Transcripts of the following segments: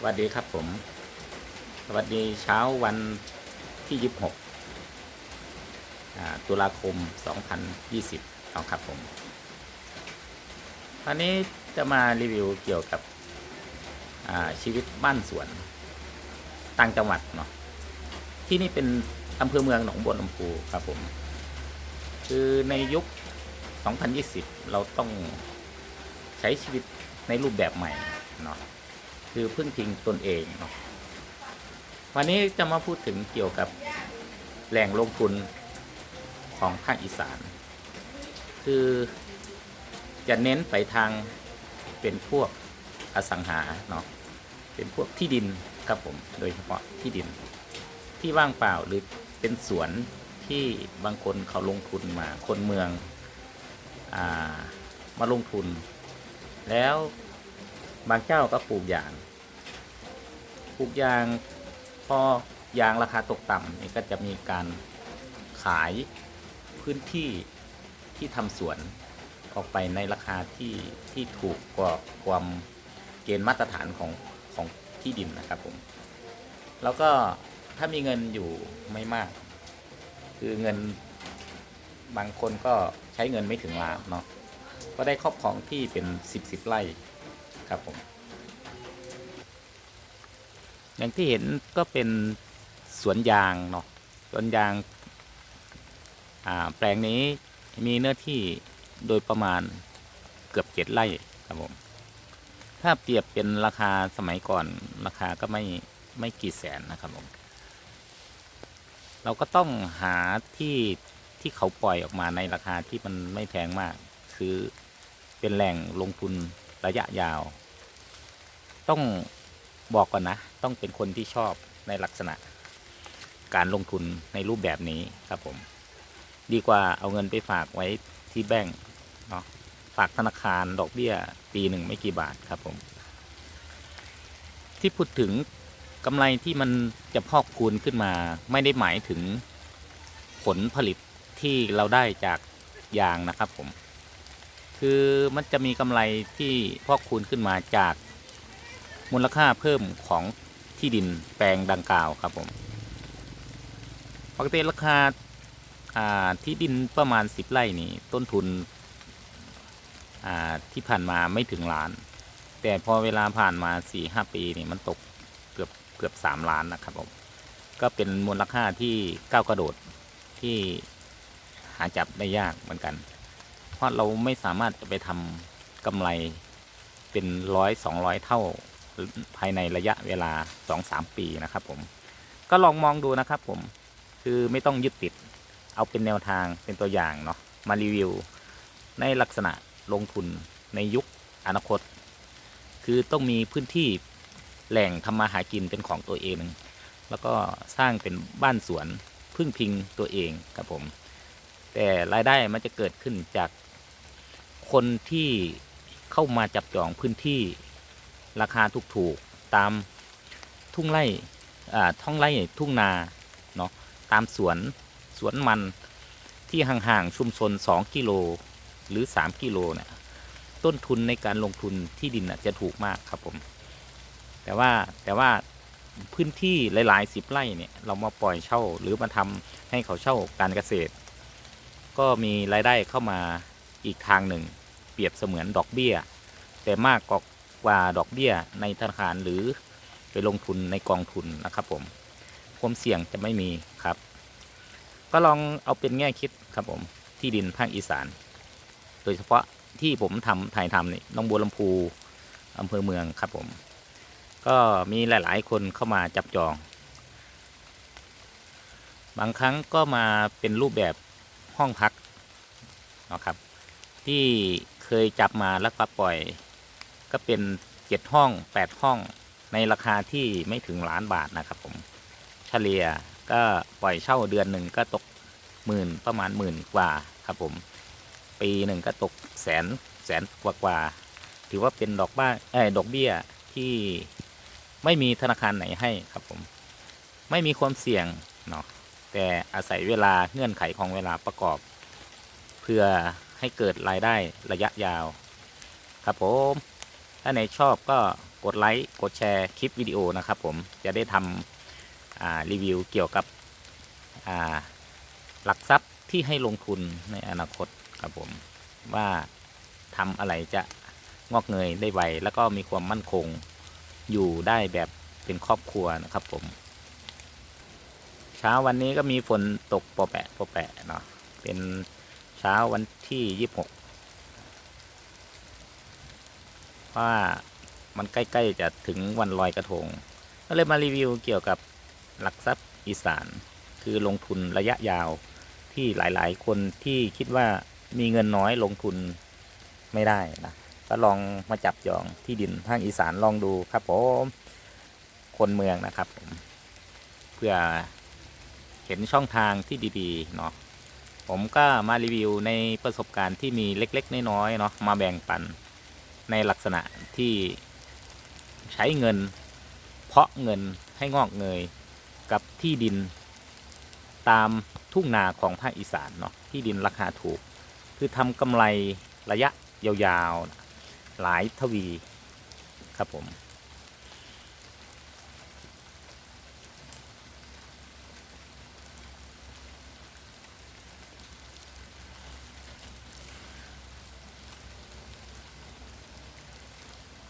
สวัสดีครับผม สวัสดีเช้าวันที่ 26 ตุลาคม 2020เอาครับผมตอนนี้จะมารีวิวเกี่ยวกับชีวิตบ้านสวนต่างจังหวัดเนาะที่นี่เป็นอำเภอเมืองหนองบัวลำพูครับผม คือในยุค 2020 เราต้องใช้ชีวิตในรูปแบบใหม่เนาะ คือพึ่งพิงตนเองเนาะวันนี้จะมาพูดถึงเกี่ยวกับแหล่งลงทุนของภาคอีสาน คือจะเน้นไปทางเป็นพวกอสังหาเนาะเป็นพวกที่ดินครับผมโดยเฉพาะที่ดินที่ว่างเปล่าหรือเป็นสวนที่บางคนเขาลงทุนมาคนเมืองอามาลงทุน แล้ว บางเจ้าก็ปลูกยาง ปลูกยางพอยางราคาตกต่ำนี่ก็จะมีการขายพื้นที่ที่ทำสวนออกไปในราคาที่ที่ถูกกว่าความเกณฑ์มาตรฐานของของที่ดินนะครับผมแล้วก็ถ้ามีเงินอยู่ไม่มาก คือเงินบางคนก็ใช้เงินไม่ถึงล้านเนาะก็ได้ครอบครองที่เป็นสิบสิบไร่ ครับผม อย่างที่เห็นก็เป็นสวนยางเนาะสวนยางาแปลงนี้มีเนื้อที่โดยประมาณเกือบเจ็ดไร่ครับผม ถ้าเปรียบเป็นราคาสมัยก่อนราคาก็ไม่ไม่กี่แสนนะครับผม เราก็ต้องหาที่ที่เขาปล่อยออกมาในราคาที่มันไม่แพงมาก คือเป็นแหล่งลงทุน ระยะยาว ต้องบอกก่อนนะ ต้องเป็นคนที่ชอบในลักษณะการลงทุนในรูปแบบนี้ครับผม ดีกว่าเอาเงินไปฝากไว้ที่แบงก์เนาะฝากธนาคารดอกเบี้ยปีหนึ่งไม่กี่บาทครับผม ที่พูดถึงกำไรที่มันจะพอกคูณขึ้นมา ไม่ได้หมายถึงผลผลิตที่เราได้จากยางนะครับผม คือมันจะมีกำไรที่พอกคูณขึ้นมาจากมูลค่าเพิ่มของที่ดินแปลงดังกล่าวครับผมปกติราคาาที่ดินประมาณ 10 ไร่นี่ต้นทุนที่ผ่านมาไม่ถึงล้าน แต่พอเวลาผ่านมา 4-5 ปีนี่มันตกเกือบเกือบ 3 ล้านนะครับผมก็เป็นมูลค่าที่ก้าวกระโดดที่หาจับได้ยากเหมือนกัน เพราะเราไม่สามารถจะไปทำกำไรเป็นร้อยสองร้อยเท่าภายในระยะเวลาสองสามปีนะครับผม ก็ลองมองดูนะครับผม คือไม่ต้องยึดติด เอาเป็นแนวทางเป็นตัวอย่างเนาะ มารีวิว ในลักษณะลงทุนในยุคอนาคต คือต้องมีพื้นที่แหล่งทำมาหากินเป็นของตัวเอง แล้วก็สร้างเป็นบ้านสวนพึ่งพิงตัวเองครับผม แต่รายได้มันจะเกิดขึ้นจาก คนที่เข้ามาจับจองพื้นที่ราคาถูกๆตามทุ่งไร่ท้องไร่ทุ่งนาเนาะตามสวนสวนมันที่ห่างๆชุมชน 2 กิโลหรือ 3 กิโลเนี่ยต้นทุนในการลงทุนที่ดินจะถูกมากครับผม แต่ว่าแต่ว่าพื้นที่หลายๆสิบไร่เนี่ยเรามาปล่อยเช่าหรือมาทำให้เขาเช่าการเกษตร ก็มีรายได้เข้ามา อีกทางหนึ่ง เปรียบเสมือนดอกเบี้ย แต่มากกว่าดอกเบี้ยในธนาคารหรือไปลงทุนในกองทุนนะครับผมความเสี่ยงจะไม่มีครับ ก็ลองเอาเป็นแง่คิดครับผมที่ดินภาคอีสาน โดยเฉพาะที่ผมทำถ่ายทำนี่น้องบัวลำพูอำเภอเมืองครับผม ก็มีหลาย ๆ คนเข้ามาจับจอง บางครั้งก็มาเป็นรูปแบบห้องพักนะครับ ที่เคยจับมาแล้วก็ปล่อย ก็เป็นเจ็ดห้องแปดห้องในราคาที่ไม่ถึงล้านบาทนะครับ ผมเฉลี่ยก็ปล่อยเช่าเดือนหนึ่งก็ตกหมื่นประมาณหมื่นกว่าครับผม ปีหนึ่งก็ตกแสนแสนกว่ากว่าถือว่าเป็นดอกบ้าเอ้ดอกเบี้ยที่ไม่มีธนาคารไหนให้ครับผม ไม่มีความเสี่ยงเนาะแต่อาศัยเวลาเงื่อนไขของเวลาประกอบ เพื่อ ให้เกิดรายได้ระยะยาว ครับผม ถ้าไหนชอบก็กดไลค์กดแชร์คลิปวิดีโอนะครับผมจะได้ทำรีวิวเกี่ยวกับหลักทรัพย์ที่ให้ลงทุนในอนาคตครับผมว่าทำอะไรจะงอกเงยได้ไวแล้วก็มีความมั่นคงอยู่ได้แบบเป็นครอบครัวนะครับผม เช้าวันนี้ก็มีฝนตกปอแปะปอแปะเนาะเป็น เช้าวันที่ยี่สิบหกว่ามันใกล้ ๆ จะถึงวันลอยกระทง ก็เลยมารีวิวเกี่ยวกับหลักทรัพย์อีสาน คือลงทุนระยะยาวที่หลายๆ คนที่คิดว่ามีเงินน้อยลงทุนไม่ได้นะก็ลองมาจับจองที่ดินภาคอีสานลองดูครับผมคนเมืองนะครับผมเพื่อเห็นช่องทางที่ดี ๆ เนาะ ผมก็มารีวิวในประสบการณ์ที่มีเล็ก ๆ น้อยๆเนาะมาแบ่งปันในลักษณะที่ใช้เงิน เพาะเงินให้งอกเงยกับที่ดิน ตามทุ่งนาของภาคอีสานเนาะที่ดินราคาถูก คือทำกำไรระยะยาวๆหลายทวีครับผม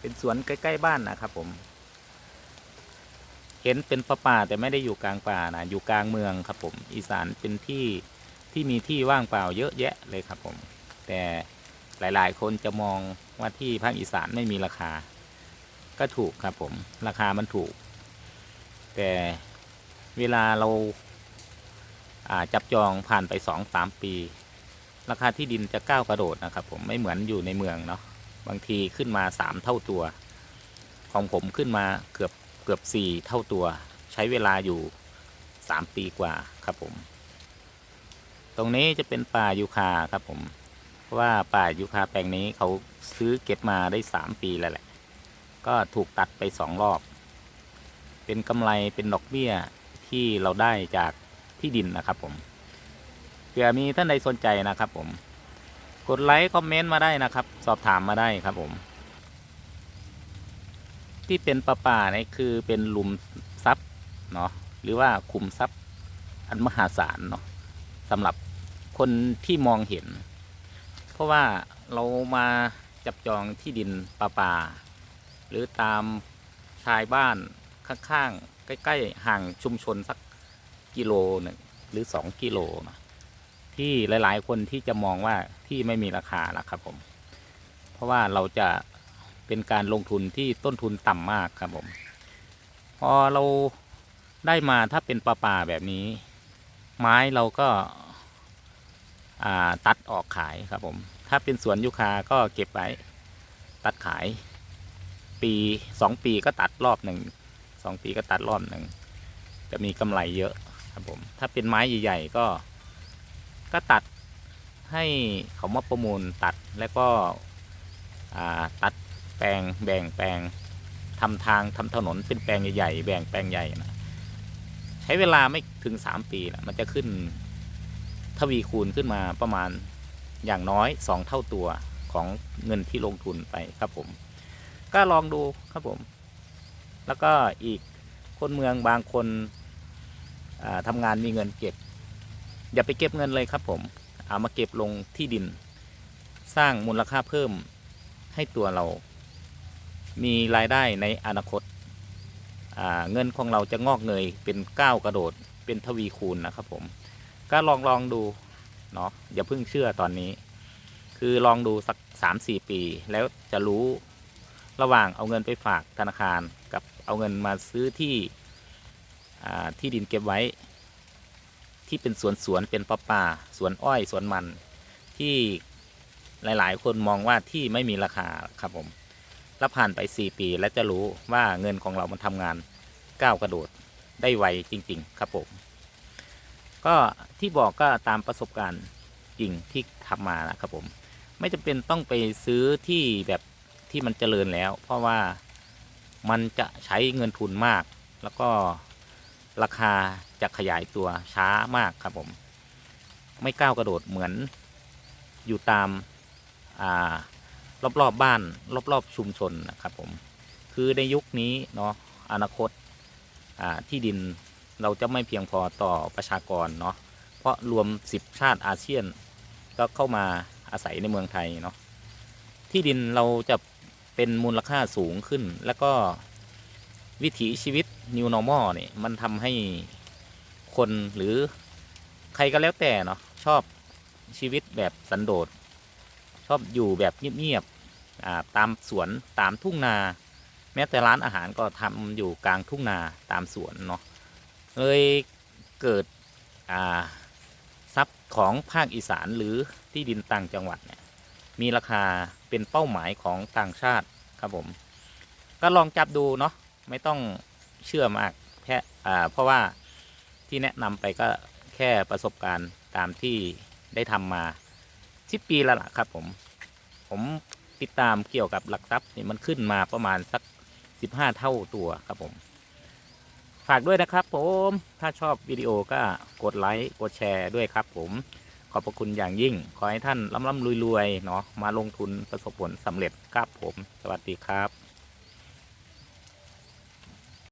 เป็นสวนใกล้ ๆ บ้านนะครับผม เห็นเป็นป่าป่าแต่ไม่ได้อยู่กลางป่านะอยู่กลางเมืองครับผม อีสานเป็นที่ที่มีที่ว่างเปล่าเยอะแยะเลยครับผม แต่หลายๆ คนจะมองว่าที่ภาคอีสานไม่มีราคา ก็ถูกครับผม ราคามันถูก แต่เวลาเราาจับจองผ่านไปสองสามปี ราคาที่ดินจะก้าวกระโดดนะครับผมไม่เหมือนอยู่ในเมืองเนาะ บางทีขึ้นมาสามเท่าตัว ของผมขึ้นมาเกือบเกือบสี่เท่าตัว ใช้เวลาอยู่สามปีกว่าครับผม ตรงนี้จะเป็นป่ายูคาครับผมเพราะว่าป่ายูคาแปลงนี้เขาซื้อเก็บมาได้สามปีแล้วแหละ ก็ถูกตัดไปสองรอบ เป็นกำไรเป็นดอกเบี้ยที่เราได้จากที่ดินนะครับผมเผื่อมีท่านใดสนใจนะครับผม กดไลค์คอมเมนต์มาได้นะครับ สอบถามมาได้ครับผม ที่เป็นป่าป่านี่คือเป็นหลุมทรัพย์เนาะหรือว่าคุมทรัพย์อันมหาศาลเนาะสำหรับคนที่มองเห็น เพราะว่าเรามาจับจองที่ดินป่าป่า หรือตามชายบ้านข้างๆใกล้ ๆ ห่างชุมชนสักกิโลหนึ่งหรือสองกิโลนะ ที่หลาย ๆ คนที่จะมองว่าที่ไม่มีราคานะครับผม เพราะว่าเราจะเป็นการลงทุนที่ต้นทุนต่ำมากครับผม พอเราได้มาถ้าเป็นปลาป่าแบบนี้ ไม้เราก็ตัดออกขายครับผม ถ้าเป็นสวนยูคาก็เก็บไว้ตัดขาย ปีสองปีก็ตัดรอบหนึ่งสองปีก็ตัดรอบหนึ่งจะมีกำไรเยอะครับผม ถ้าเป็นไม้ใหญ่ ๆ ก็ ก็ตัดให้เขามาประมูลตัดแล้วก็ตัดแปลงแบ่งแปลงทำทางทำถนนเป็นแปลงใหญ่ๆแบ่งแปลงใหญ่นะใช้เวลาไม่ถึงสามปีนะมันจะขึ้นทวีคูณขึ้นมาประมาณอย่างน้อยสองเท่าตัวของเงินที่ลงทุนไปครับผม ก็ลองดูครับผม แล้วก็อีกคนเมืองบางคนทำงานมีเงินเก็บ อย่าไปเก็บเงินเลยครับผม เอามาเก็บลงที่ดิน สร้างมูลค่าเพิ่มให้ตัวเรา มีรายได้ในอนาคตาเงินของเราจะงอกเงยเป็นก้าวกระโดดเป็นทวีคูณนะครับผม ก็ลองลองดูเนาะอย่าเพิ่งเชื่อตอนนี้ คือลองดูสักสามสี่ปี แล้วจะรู้ระหว่างเอาเงินไปฝากธนาคารกับเอาเงินมาซื้อที่ที่ดินเก็บไว้ ที่เป็นสวนสวนเป็นป่าป่าสวนอ้อยสวนมันที่หลาย ๆ คนมองว่าที่ไม่มีราคาครับผมแล้วผ่านไป 4 ปีแล้วจะรู้ว่าเงินของเรามันทำงานก้าวกระโดดได้ไวจริง ๆ ครับผมก็ที่บอกก็ตามประสบการณ์จริงที่ทำมานะครับผม ไม่จำเป็นต้องไปซื้อที่แบบที่มันเจริญแล้ว เพราะว่ามันจะใช้เงินทุนมาก แล้วก็ ราคาจะขยายตัวช้ามากครับผม ไม่ก้าวกระโดดเหมือนอยู่ตามอ่ารอบๆบบ้าน รอบ ๆ ชุมชนนะครับผม คือในยุคนี้เนาะอนาคตอ่าที่ดินเราจะไม่เพียงพอต่อประชากรเนาะเพราะรวม 10 ชาติอาเซียน ก็เข้ามาอาศัยในเมืองไทยเนาะที่ดินเราจะเป็นมูลค่าสูงขึ้นแล้วก็ วิถีชีวิต New Normal เนี่ยมันทำให้คนหรือใครก็แล้วแต่เนาะชอบชีวิตแบบสันโดษ ชอบอยู่แบบเงียบๆตามสวนตามทุ่งนา แม้แต่ร้านอาหารก็ทำอยู่กลางทุ่งนาตามสวนเนาะเลยเกิดทรัพย์ของภาคอีสานหรือที่ดินต่างจังหวัดเนี่ยมีราคาเป็นเป้าหมายของต่างชาติครับผม ก็ลองจับดูเนาะ ไม่ต้องเชื่อมากแค่เพราะว่าที่แนะนำไปก็แค่ประสบการณ์ตามที่ได้ทำมาสิบปีแล้วล่ะครับ ผม ผมติดตามเกี่ยวกับหลักทรัพย์นี่มันขึ้นมาประมาณสักสิบห้าเท่าตัวครับผม ฝากด้วยนะครับ ผมถ้าชอบวิดีโอก็กดไลค์กดแชร์ด้วยครับ ผมขอบพระคุณอย่างยิ่ง ขอให้ท่านร่ำร่ำรวยๆเนาะมาลงทุนประสบผลสำเร็จครับผม สวัสดีครับ